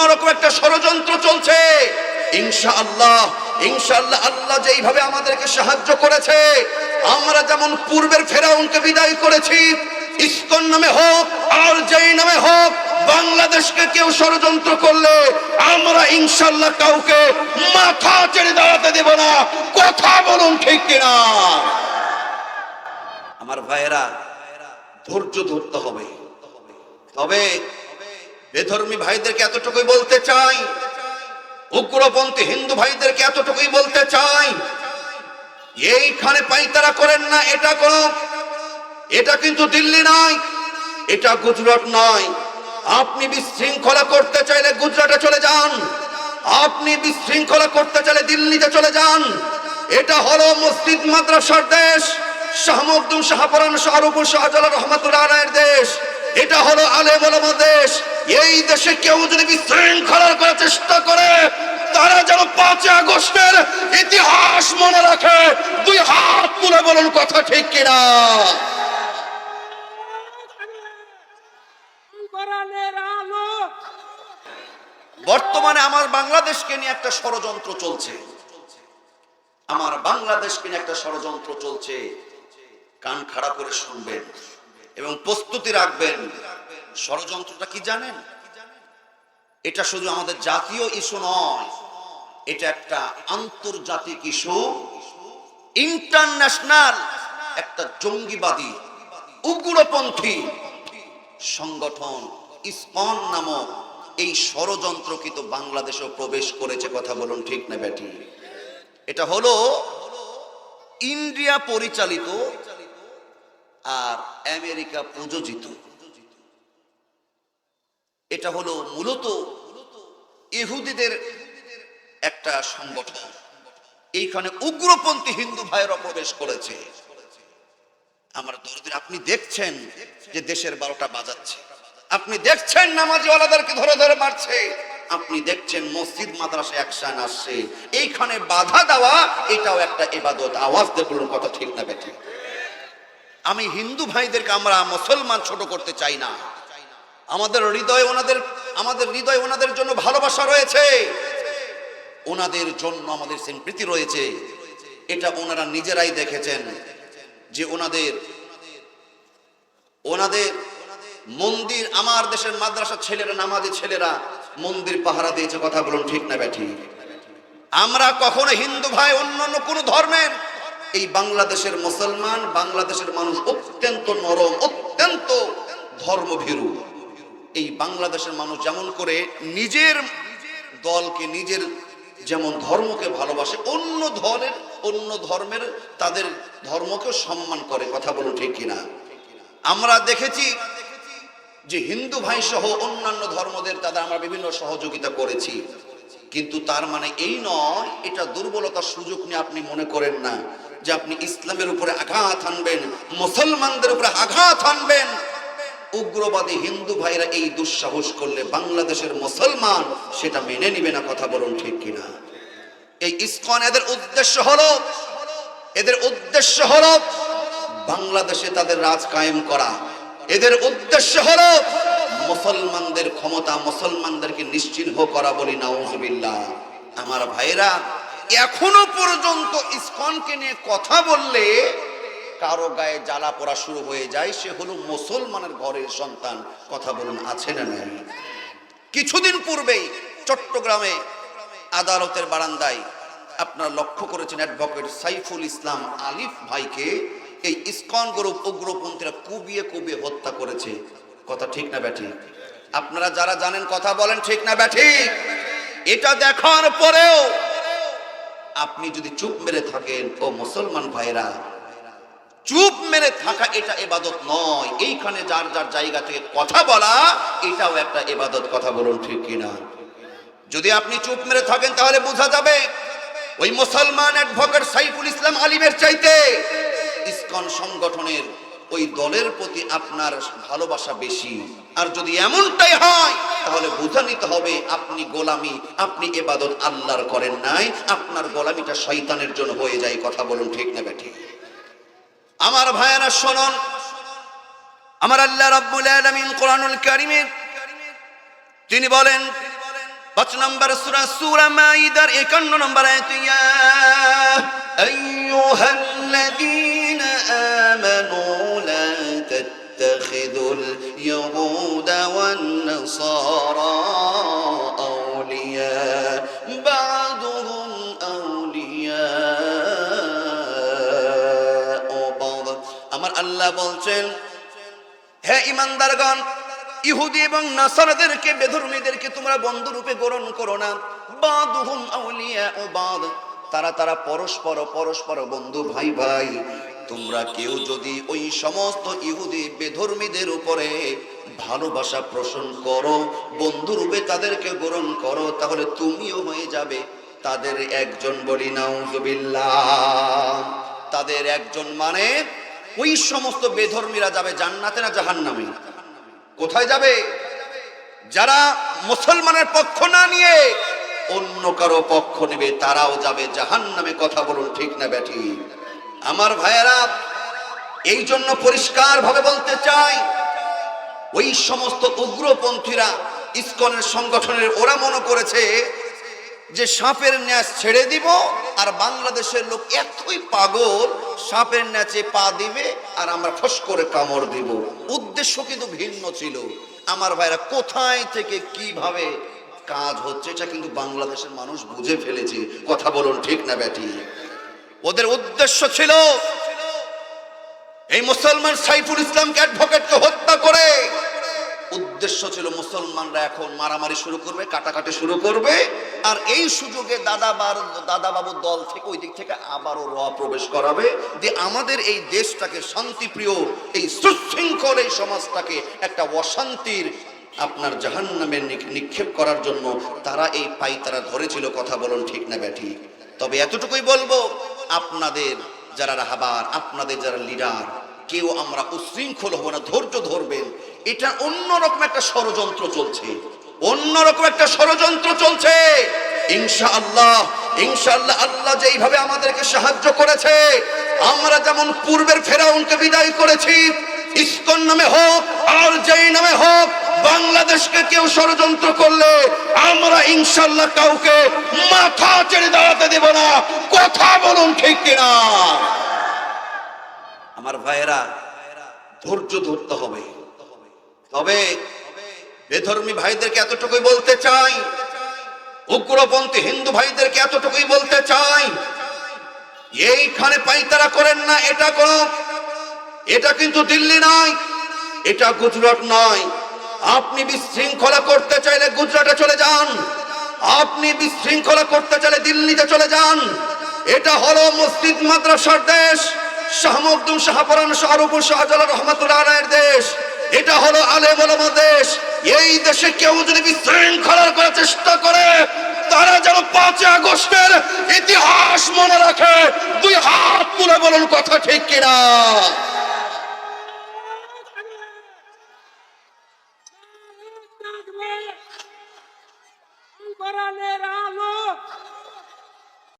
অন্যরকম একটা ষড়যন্ত্র চলছে। ইনশা আল্লাহ ইনশাআল্লাহ আল্লাহ যেইভাবে আমাদেরকে সাহায্য করেছে, আমরা যেমন পূর্বের ফেরাউনকে বিদায় করেছি, ইস্কন নামে হোক, আর যেই নামে হোক, বাংলাদেশকে কেউ ষড়যন্ত্র করলে আমরা ইনশাল্লাহ কাউকে মাথা চেড়ে দাঁড়াতে দেব না। কথা বলুন ঠিক কিনা? আমার ভাইয়েরা, ধৈর্য ধরতে হবে। তবে বেধর্মী ভাইদেরকে এতটুকুই বলতে চাই। উগ্রপন্থী হিন্দু ভাইদেরকে এতটুকুই বলতে চাই। এইখানে পাইতারা করেন না, এটা কোন, এটা কিন্তু দিল্লি নয়, এটা গুজরাট নয়। আপনি বিশৃঙ্খলা করতে চাইলে গুজরাটে চলে যান। আপনি বিশৃঙ্খলা করতে চাইলে দিল্লিতে চলে যান। এটা হলো মসজিদ মাদ্রাসার দেশ, শাহ মখদুম শাহপরান শাহরুপুর শাহজালাল রহমাতুল্লাহ আলাইয়ের দেশ। এটা হলো আলেম দেশ। এই দেশে কেউ যদি বিশৃঙ্খলা করার চেষ্টা করে, তারা যেন পাঁচই আগস্টের ইতিহাস মনে রাখে। দুই হাত তুলে বলুন কথা ঠিক কিনা? বর্তমানে আমার বাংলাদেশকে নিয়ে একটা ষড়যন্ত্র চলছে। আমার বাংলাদেশকে নিয়ে একটা ষড়যন্ত্র চলছে। কান খাড়া করে শুনবেন এবং প্রস্তুতি রাখবেন। ষড়যন্ত্রটা কি জানেন? এটা শুধু আমাদের জাতীয় ইস্যু নয়, এটা একটা আন্তর্জাতিক ইস্যু, ইন্টারন্যাশনাল একটা জঙ্গিবাদী, উগ্রপন্থী সংগঠন ইসকন নামক এই ষড়যন্ত্রকৃত বাংলাদেশেও প্রবেশ করেছে, কথা বলুন ঠিক না ব্যাটি? এটা হলো ইন্ডিয়া পরিচালিত আর আমেরিকা প্রযোজিত এটা হলো মূলত ইহুদিদের একটা সংগঠন। এইখানে উগ্রপন্থী হিন্দু ভাইয়েরা প্রবেশ করেছে। আমার দরদিন আপনি দেখছেন যে দেশের বারোটা বাজাচ্ছে। আপনি দেখছেন নামাজিওয়ালাদেরকে ধরে ধরে মারছে। আপনি দেখছেন মসজিদ, মাদ্রাসা একসান আসছে। এইখানে বাধা দেওয়া, এটাও একটা এবাদত আওয়াজ দিয়ে বলুন কথা ঠিক না বেঠিক। আমি হিন্দু ভাইদেরকে, আমরা মুসলমান ছোট করতে চাই না। আমাদের হৃদয় ওনাদের, আমাদের হৃদয় ওনাদের জন্য ভালোবাসা রয়েছে। ওনাদের জন্য আমাদের সিম্প্রীতি রয়েছে। এটা ওনারা নিজেরাই দেখেছেন যে ওনাদের ওনাদের মন্দির, আমার দেশের মাদ্রাসা ছেলেরা, নামাজি ছেলেরা মন্দির পাহারা দিয়েছে, কথা বলুন ঠিক না ব্যাঠি আমরা কখনো হিন্দু ভাই, অন্যান্য কোন ধর্মের, এই বাংলাদেশের মুসলমান, বাংলাদেশের মানুষ অত্যন্ত নরম, অত্যন্ত ধর্মভীরু। এই বাংলাদেশের মানুষ যেমন করে নিজের দলকে, নিজের যেমন ধর্মকে ভালোবাসে, অন্য ধর্মের অন্য ধর্মের তাদের ধর্মকে সম্মান করে। কথা বলুন ঠিক কিনা? আমরা দেখেছি যে হিন্দু ভাই সহ অন্যান্য ধর্মদের তাদের আমরা বিভিন্ন সহযোগিতা করেছি। কিন্তু তার মানে এই নয়, এটা দুর্বলতার সুযোগ নিয়ে আপনি মনে করেন না যে আপনি ইসলামের উপরে আঘাত আনবেন, মুসলমানদের উপরে আঘাত আনবেন। উগ্রবাদী হিন্দু ভাইরা এই দুঃসাহস করলে বাংলাদেশের মুসলমান সেটা মেনে নিবে না কথা বলুন ঠিক কিনা? এই ইসকন এদের উদ্দেশ্য হলো, এদের উদ্দেশ্য হলো বাংলাদেশে তাদের রাজ কায়েম করা। এদের উদ্দেশ্য হলো মুসলমানদের ক্ষমতা মুসলমানদেরকে নিশ্চিহ্ন করা বলি নাউজুবিল্লাহ। আমার ভাইরা, এখনও পর্যন্ত ইসকনকে নিয়ে কথা বললে কারও গায়ে জ্বালা পড়া শুরু হয়ে যায়, সে হলো মুসলমানের ঘরের সন্তান। কথা বলুন, আছে না নাই? কিছুদিন পূর্বেই চট্টগ্রামে আদালতের বারান্দায় আপনারা লক্ষ্য করেছেন অ্যাডভোকেট সাইফুল ইসলাম আলিফ ভাইকে এই ইসকন গ্রুপ উগ্রপন্থীরা কুবিয়ে কুবিয়ে হত্যা করেছে। কথা ঠিক না ব্যাঠি? আপনারা যারা জানেন কথা বলেন, ঠিক না ব্যাঠি? এটা দেখার পরেও আপনি যদি চুপ মেরে থাকেন, ও মুসলমান ভাইরা চুপ মেরে থাকা এটা এবাদত নয়। এইখানে যার যার জায়গা থেকে কথা বলা, এটাও একটা এবাদত কথা বলুন ঠিক কিনা? যদি আপনি চুপ মেরে থাকেন তাহলে বোঝা যাবে, ওই মুসলমান অ্যাডভোকেট সাইফুল ইসলাম আলিমের চাইতে ইসকন সংগঠনের ওই দলের প্রতি আপনার ভালোবাসা বেশি। আর যদি এমনটাই হয়, তাহলে বুঝে নিতে হবে আপনি গোলামি, আপনি এবাদত আল্লাহর করেন নাই, আপনার গোলামিটা শয়তানের জন্য হয়ে যায়, কথা বলুন ঠিক না ঠিক আমার ভাইয়ারা, শোনন। আমার আল্লাহ রাব্বুল আলামিন কোরআনুল কারীমের তিনি বলেন, পাঁচ নম্বর সূরা সূরা মাইদার 51 নম্বর আয়াত, ইয়া আল্লাহ বলছেন, হে ইমানদারগণ, ইহুদি এবং নাসারাদেরকে, বেধর্মীদেরকে তোমরা বন্ধু রূপে গ্রহণ করো না। বাদুহুম আউলিয়া ও বাদ। তারা তারা পরস্পর পরস্পর বন্ধু ভাই ভাই। তোমরা কেউ যদি ওই সমস্ত ইহুদি বেধর্মীদের উপরে ভালোবাসা পোষণ করো বন্ধু রূপে তাদেরকে গ্রহণ করো, তাহলে তুমিও হয়ে যাবে। তাদের একজন বলি, নাউজুবিল্লাহ। তাদের একজন মানে ওই সমস্ত বেধর্মীরা যাবে জান্নাতে না জাহান্নামে? কোথায় যাবে? যারা মুসলমানের পক্ষ না নিয়ে অন্য কারও পক্ষ নেবে, তারাও যাবে জাহান্নামে। কথা বলুন ঠিক না ব্যাটি? আমার ভাইয়েরা, এই জন্য পরিষ্কার ভাবে বলতে চাই, ওই সমস্ত উগ্রপন্থীরা ইস্কনের সংগঠনের, ওরা মনে করেছে যে সাপের ন্যাস ছেড়ে দিব আর বাংলাদেশের লোক এতই পাগল, সাপের ন্যাচে পা দিবে আর আমরা ফস করে কামড় দিব। উদ্দেশ্য কিন্তু ভিন্ন ছিল। আমার ভাইরা, কোথায় থেকে কীভাবে কাজ হচ্ছে, এটা কিন্তু বাংলাদেশের মানুষ বুঝে ফেলেছে। কথা বলুন ঠিক না, ব্যাটি? ওদের উদ্দেশ্য ছিল এই মুসলমান সাইফুল ইসলামকে অ্যাডভোকেটকে হত্যা করে উদ্দেশ্য ছিল মুসলমানরা এখন মারামারি শুরু করবে, কাটাকাটি শুরু করবে। আর এই সুযোগে দাদাবার, দাদাবাবুর দল থেকে ওই দিক থেকে আবারও র প্রবেশ করাবে যে আমাদের এই দেশটাকে শান্তিপ্রিয়, এই সুশৃঙ্খল এই সমাজটাকে একটা অশান্তির, আপনার জাহান্নামে নিক- নিক্ষেপ করার জন্য তারা এই পাই তারা ধরেছিল, কথা বলুন ঠিক না ব্যাটি? তবে এতটুকুই বলব, আপনাদের যারা রাহাবার, আপনাদের যারা লিডার, কেউ আমরা উশৃঙ্খল হব না, ধৈর্য ধরবেন। এটা অন্যরকম একটা ষড়যন্ত্র চলছে। অন্যরকম একটা ষড়যন্ত্র চলছে। ইনশাআল্লাহ ইনশাআল্লাহ আল্লাহ যেইভাবে আমাদেরকে সাহায্য করেছে, আমরা যেমন পূর্বের ফেরাউনকে বিদায় করেছি, ইসকন নামে হোক, আর যেই নামে হোক, বাংলাদেশকে কেউ ষড়যন্ত্র করলে আমরা ইনশাল্লাহ কাউকে মাথা চেড়ে দাঁড়াতে দেব না। কথা বলুন ঠিক কিনা? আমার ভাইয়েরা, ধৈর্য ধরতে হবে। তবে বেধর্মী ভাইদেরকে এতটুকুই বলতে চাই, উগ্রপন্থী হিন্দু ভাইদেরকে এতটুকুই বলতে চাই, এইখানে পাইতারা করেন না, এটা কোন, এটা কিন্তু দিল্লি নয়, এটা গুজরাট নয়। আপনি বিশৃঙ্খলা করতে চাইলে গুজরাটে চলে যান, আপনি বিশৃঙ্খলা করতে চাইলে দিল্লিতে চলে যান। এটা হলো মসজিদ মাদ্রাসার দেশ, শাহ মখদুম শাহপরান শাহরুবুল শাহজালাল রহমতুল্লাহ আলাইয়ের দেশ। এটা হলো আলে ওলামা দেশ। এই দেশে কেউ যদি বিশৃঙ্খলার করার চেষ্টা করে, তারা যেন পাঁচই আগস্টের ইতিহাস মনে রাখে। দুই হাত তুলে বলুন কথা ঠিক কিনা?